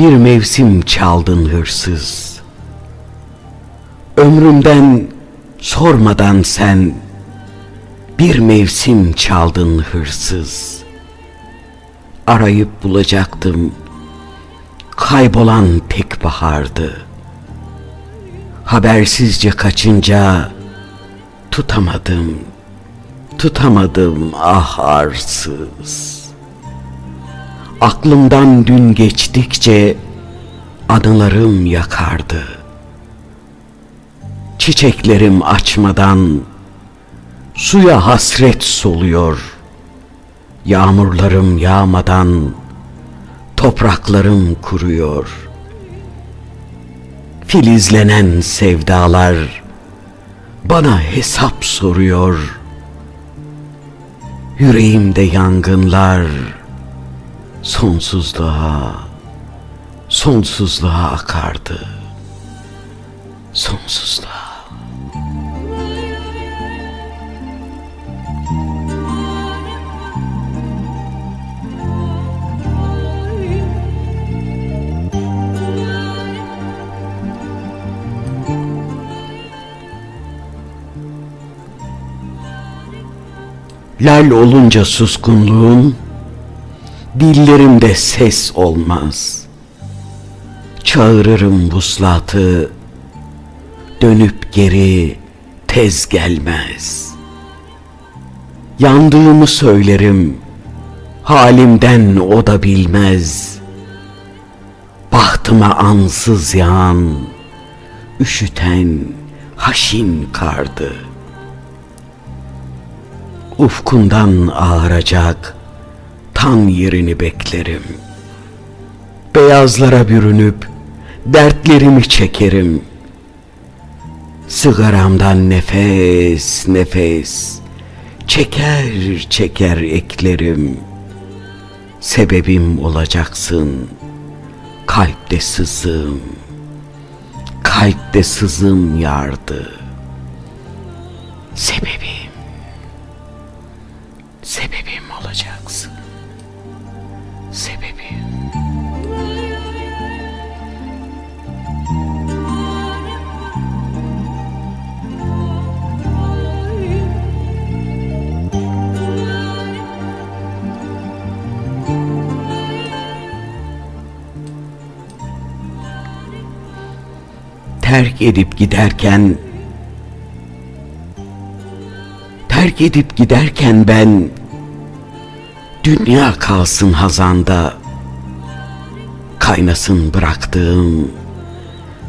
Bir mevsim çaldın hırsız. Ömrümden sormadan sen bir mevsim çaldın hırsız. Arayıp bulacaktım. Kaybolan tek bahardı. Habersizce kaçınca tutamadım. Tutamadım ah arsız. Aklımdan dün geçtikçe anılarım yakardı. Çiçeklerim açmadan suya hasret soluyor. Yağmurlarım yağmadan topraklarım kuruyor. Filizlenen sevdalar bana hesap soruyor. Yüreğimde yangınlar sonsuzluğa, sonsuzluğa akardı. Sonsuzluğa. Lal olunca suskunluğum, dillerimde ses olmaz. Çağırırım vuslatı, dönüp geri tez gelmez. Yandığımı söylerim, halimden o da bilmez. Bahtıma ansız yağan, üşüten haşin kardı. Ufkundan ağaracak tan yerini beklerim. Beyazlara bürünüp dertlerimi çekerim. Sigaramdan nefes nefes çeker çeker eklerim. Sebebim olacaksın kalpte sızım, kalpte sızım yardı. Sebebim, sebebim olacaksın. Sebebim. terk edip giderken terk edip giderken ben dünya kalsın hazanda kaynasın bıraktığım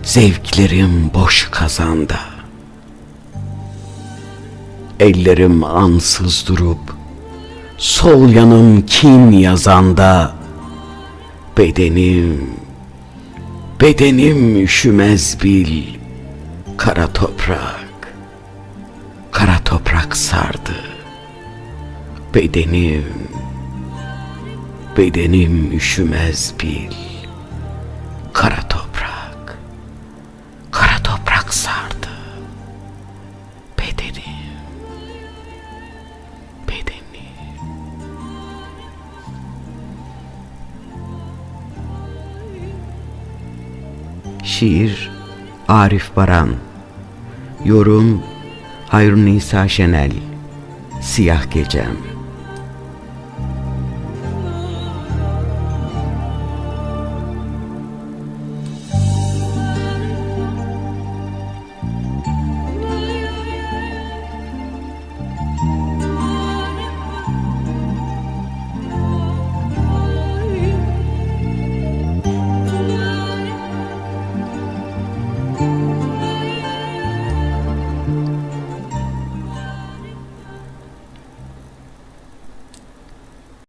zevklerim boş kazanda. Ellerim ansız durup sol yanım kin yazanda. Bedenim Bedenim üşümez bil kara toprak Kara toprak sardı. Bedenim Bedenim üşümez bil kara toprak Kara toprak sardı. Bedenim Bedenim. Şiir Arif Baran. Yorum Hayrun Nisa Şenel. Siyah Gecem